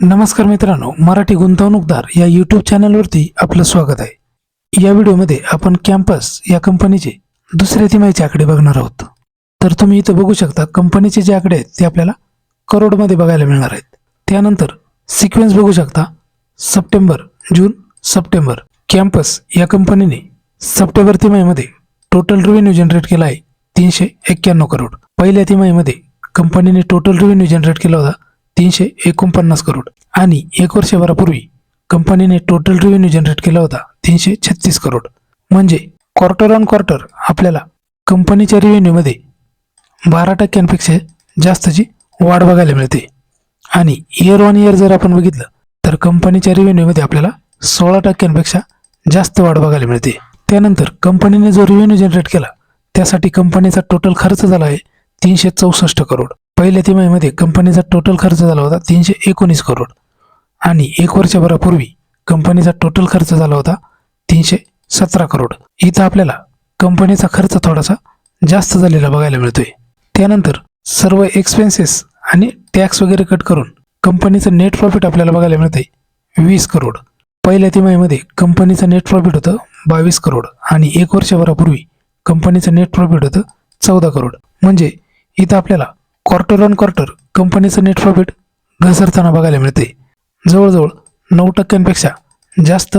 नमस्कार मित्रांनो मराठी गुंतवणूकदार या यूट्यूब चॅनलवरती आपलं स्वागत आहे. या व्हिडिओमध्ये आपण कॅम्पस या कंपनीचे दुसऱ्या तिमाहीचे आकडे बघणार आहोत. तर तुम्ही इथं बघू शकता कंपनीचे जे आकडे आहेत ते आपल्याला करोडमध्ये बघायला मिळणार आहेत. त्यानंतर सिक्वेन्स बघू शकता सप्टेंबर जून सप्टेंबर. कॅम्पस या कंपनीने सप्टेंबर तिमाहीमध्ये टोटल रेव्हेन्यू जनरेट केला आहे तीनशे एक्क्याण्णव करोड. पहिल्या तिमाहीमध्ये कंपनीने टोटल रेव्हेन्यू जनरेट केला होता तीनशे एकोणपन्नास करोड. आणि एक वर्षभरापूर्वी कंपनीने टोटल रेव्हेन्यू जनरेट केला होता तीनशे छत्तीस करोड. म्हणजे क्वार्टर ऑन क्वार्टर आपल्याला कंपनीच्या रेव्हेन्यूमध्ये बारा टक्क्यांपेक्षा जास्तची वाढ बघायला मिळते. आणि इयर ऑन इयर जर आपण बघितलं तर कंपनीच्या रेव्हेन्यूमध्ये आपल्याला सोळा टक्क्यांपेक्षा जास्त वाढ बघायला मिळते. त्यानंतर कंपनीने जो रेव्हेन्यू जनरेट केला त्यासाठी कंपनीचा टोटल खर्च झाला आहे तीनशे चौसष्ट करोड. पहिल्या तिमाहीमध्ये कंपनीचा टोटल खर्च झाला होता तीनशे एकोणीस करोड आणि एक वर्षभरापूर्वी कंपनीचा टोटल खर्च झाला होता तीनशे सतरा करोड इथं आपल्याला कंपनीचा खर्च थोडासा जास्त झालेला बघायला मिळतोय. त्यानंतर सर्व एक्सपेन्सेस आणि टॅक्स वगैरे कट करून कंपनीचं नेट प्रॉफिट आपल्याला बघायला मिळतंय वीस करोड पहिल्या तिमाहीमध्ये कंपनीचं नेट प्रॉफिट होतं बावीस करोड आणि एक वर्षभरापूर्वी कंपनीचं नेट प्रॉफिट होतं चौदा करोड म्हणजे इथं आपल्याला क्वार्टर ऑन क्वार्टर कंपनीचं नेट प्रॉफिट घसरताना बघायला मिळते. जवळजवळ नऊ टक्क्यांपेक्षा जास्त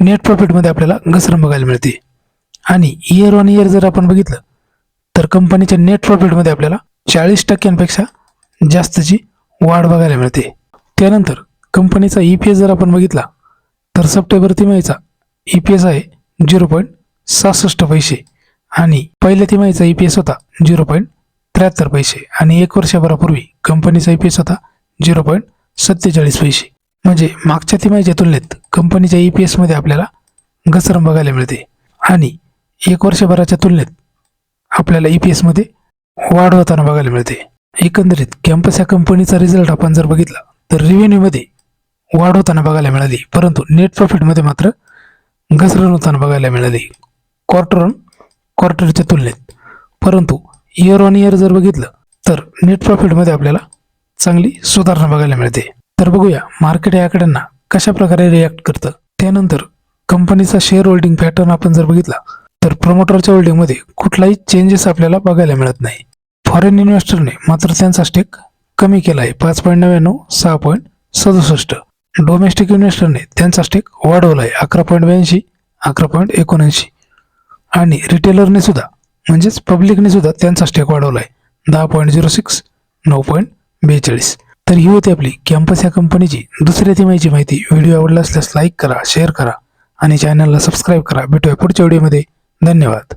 नेट प्रॉफिटमध्ये आपल्याला घसरण बघायला मिळते. आणि इयर ऑन इयर जर आपण बघितलं तर कंपनीच्या नेट प्रॉफिटमध्ये आपल्याला चाळीस टक्क्यांपेक्षा जास्तची वाढ बघायला मिळते. त्यानंतर कंपनीचा ई पी एस जर आपण बघितला तर सप्टेंबर तिमाहीचा ई पी एस आहे झिरो पॉईंट सहासष्ट पैसे. आणि पहिल्या तिमाहीचा ई पी एस होता झिरो पॉईंट त्र्याहत्तर पैसे आणि एक वर्षभरापूर्वी कंपनीचा ई पी एस होता झिरो पॉईंट सत्तेचाळीस पैसे. म्हणजे मागच्या तिमाहीच्या तुलनेत कंपनीच्या ई पी एसमध्ये आपल्याला घसरण बघायला मिळते. आणि एक वर्षभराच्या तुलनेत आपल्याला ई पी एसमध्ये वाढ होताना बघायला मिळते. एकंदरीत कॅम्पस या कंपनीचा रिझल्ट आपण जर बघितला तर रेव्हेन्यूमध्ये वाढ होताना बघायला मिळाली. परंतु नेट प्रॉफिटमध्ये मात्र घसरण होताना बघायला मिळाली. क्वार्टर ऑन क्वार्टरच्या तुलनेत. परंतु इयर ऑन इयर जर बघितलं तर नेट प्रॉफिटमध्ये आपल्याला चांगली सुधारणा बघायला मिळते. तर बघूया मार्केट या आकड्यांना कशा प्रकारे रिॲक्ट करतं? त्यानंतर कंपनीचा शेअर होल्डिंग पॅटर्न आपण जर बघितला तर प्रमोटरच्या होल्डिंगमध्ये कुठलाही चेंजेस आपल्याला बघायला मिळत नाही. फॉरेन इन्व्हेस्टरने मात्र त्यांचा स्टेक कमी केला आहे पाच पॉईंट नव्याण्णव सहा पॉईंट सदुसष्ट. डोमेस्टिक इन्व्हेस्टरने त्यांचा स्टेक वाढवला आहे अकरा पॉईंट ब्याऐंशी अकरा पॉईंट एकोणऐंशी. आणि रिटेलरने सुद्धा म्हणजेच पब्लिकने सुद्धा त्यांचा स्टेक वाढवला आहे दहा पॉईंट झिरो सिक्स नऊ पॉईंट बेचाळीस. तर ही होती आपली कॅम्पस या कंपनीची दुसऱ्या तिमाहीची माहिती. व्हिडिओ आवडला असल्यास लाईक करा शेअर करा आणि चॅनलला सबस्क्राईब करा. भेटूया पुढच्या व्हिडिओमध्ये धन्यवाद.